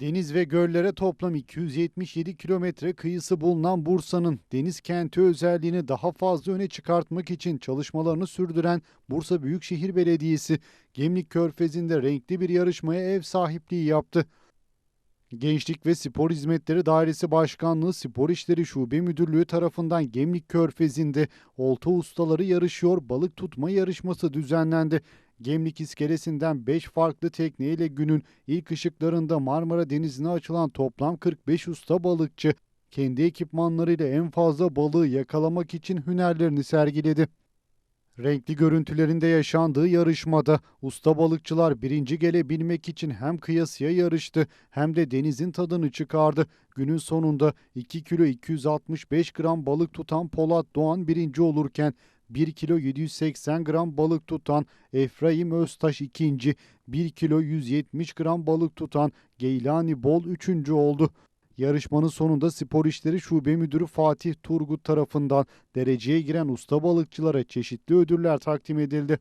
Deniz ve göllere toplam 277 kilometre kıyısı bulunan Bursa'nın deniz kenti özelliğini daha fazla öne çıkartmak için çalışmalarını sürdüren Bursa Büyükşehir Belediyesi, Gemlik Körfezi'nde renkli bir yarışmaya ev sahipliği yaptı. Gençlik ve Spor Hizmetleri Dairesi Başkanlığı Spor İşleri Şube Müdürlüğü tarafından Gemlik Körfezi'nde olta ustaları yarışıyor balık tutma yarışması düzenlendi. Gemlik iskelesinden 5 farklı tekneyle günün ilk ışıklarında Marmara Denizi'ne açılan toplam 45 usta balıkçı kendi ekipmanlarıyla en fazla balığı yakalamak için hünerlerini sergiledi. Renkli görüntülerinde yaşandığı yarışmada usta balıkçılar birinci gelebilmek için hem kıyasıya yarıştı hem de denizin tadını çıkardı. Günün sonunda 2 kilo 265 gram balık tutan Polat Doğan birinci olurken 1 kilo 780 gram balık tutan Efraim Öztaş ikinci, 1 kilo 170 gram balık tutan Geylani Bol üçüncü oldu. Yarışmanın sonunda Spor İşleri Şube Müdürü Fatih Turgut tarafından dereceye giren usta balıkçılara çeşitli ödüller takdim edildi.